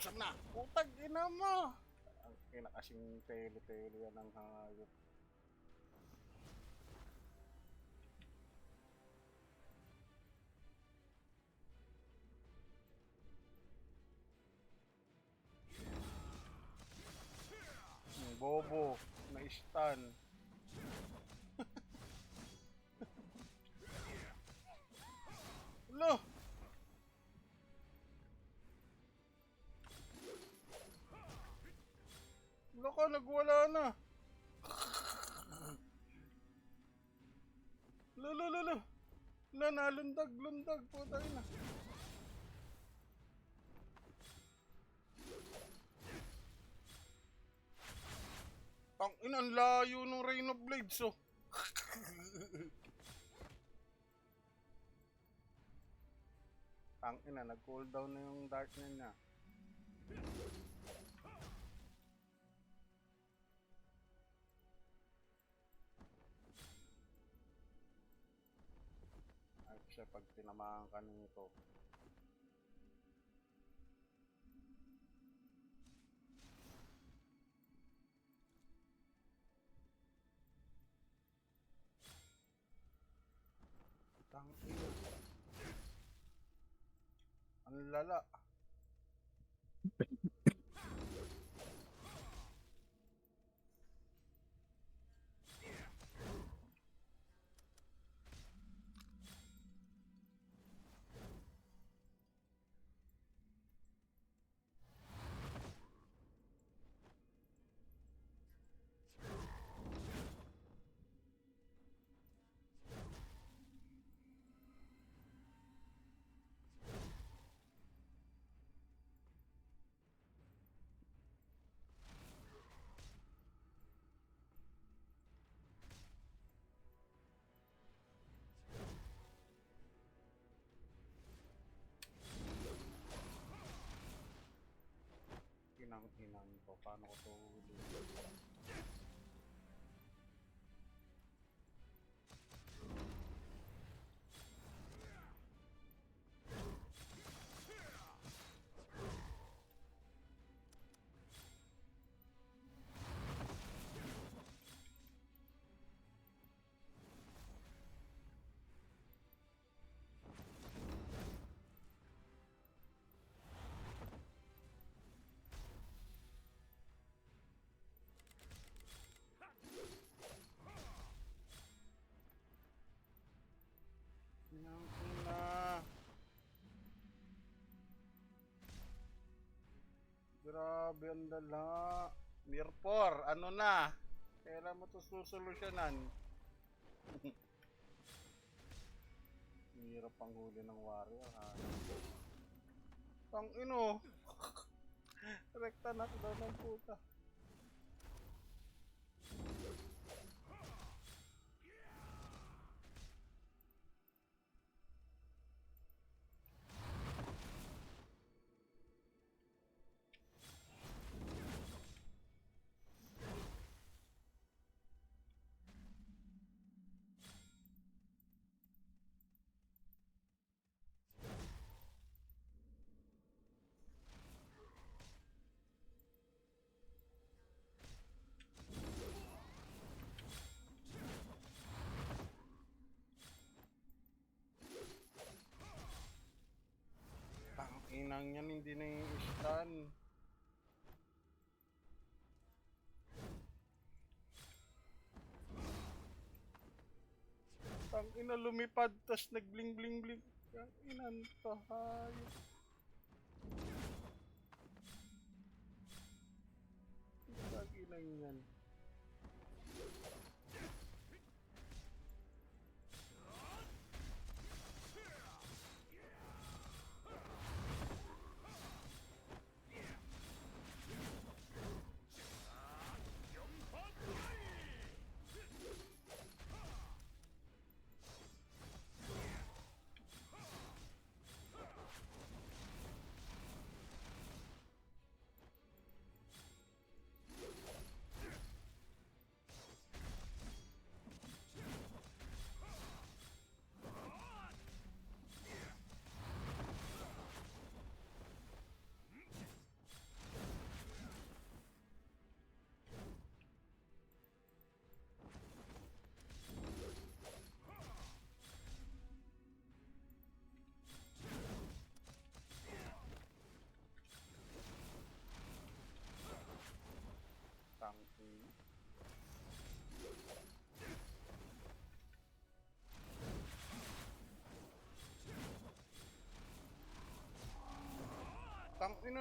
Saan na? Putag ina mo! Ang ina kasing tele-tele yan ang hayop. Yung bobo, na-stun. Lo! Loko, nagwala na. Lalo, lalo. La, nalundag, lundag. Putay na. Ang layo ng Rain of Blades, oh. Tang ina, nag-cooldown na yung darkness niya. Tinamaan ka nito. Tang ina. Ang lala. Inang-inang to. Paano ko to? Grabe ang dala. Mirpor, ano na? Kailan mo to susolusyonan? Hirap ang huli ng warrior ha. Tang ino. Rekta na daw ng puta. Inang yan hindi na yung stun. Tang ina lumipad tas nagbling bling bling. Tang inan to hayop. Tang inang yan.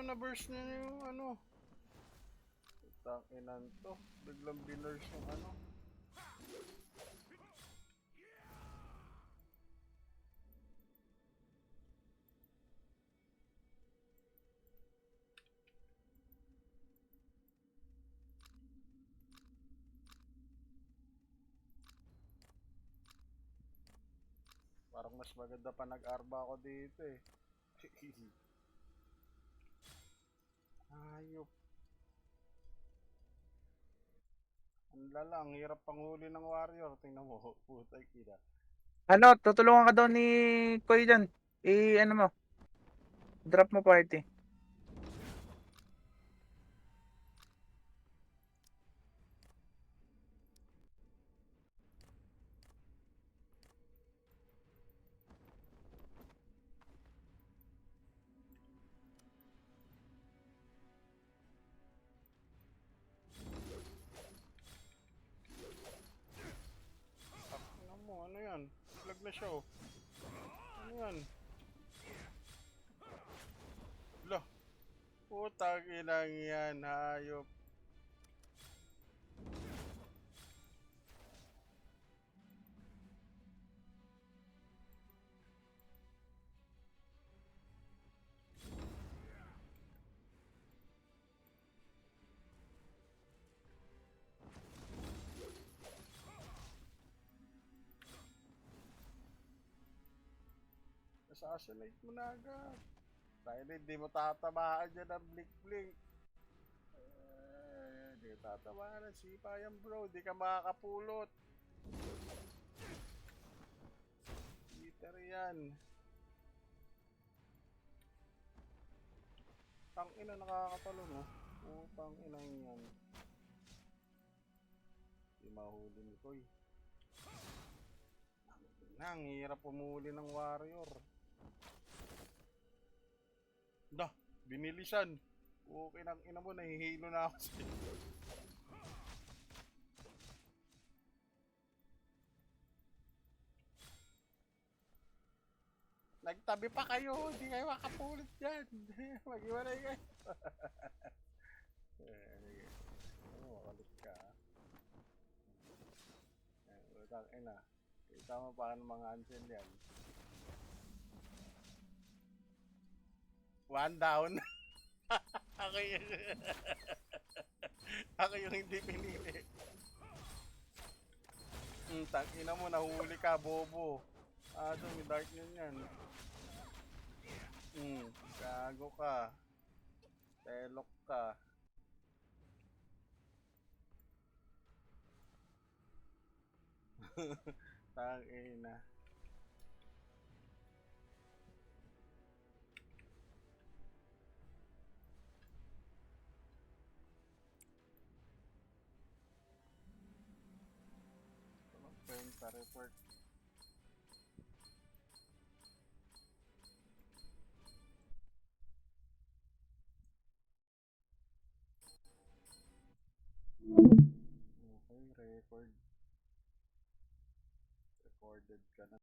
Na burst niya yung ano. Putang inan to. Biglang binurse yung ano. Parang mas maganda pa nag-arba ako dito eh. Ayop. Ang lala, ang hirap panghuli ng warrior. Tingnan mo, putay ina. Ano, tutulungan ka daw ni Koy dyan. I, ano mo. Drop mo party. Na siya oh. Ano yan? Lah. Putang inang yan, hayop. Assassinate mo na agad. Tayo hindi mo tatamaan dyan ng blink-blink. Eh, Hindi mo tatamaan ng sipa yan bro. Hindi ka makakapulot. Peter yan. Tang ina nakakatalo no. Putang ina yan. Hindi mahuli ni Koy. Nang hirap pumuli ng warrior. Da, binilisan. Okay nang ina mo, nahihilo na ako sa Nagtabi pa kayo, hindi kayo makapulit dyan. Mag-iwalay kayo. Eh. Ano, makalit ka. Eh, utang ina. Kita mo paano mga ansel yan. One down. ako yung... ako yung hindi pinili. Hmm, tangina mo, nahuli ka, bobo. Ah, may dark yun yan. Hmm, gago ka. Telok ka. Tangina. Ano, Penta report. Okay, record. Recorded ka na.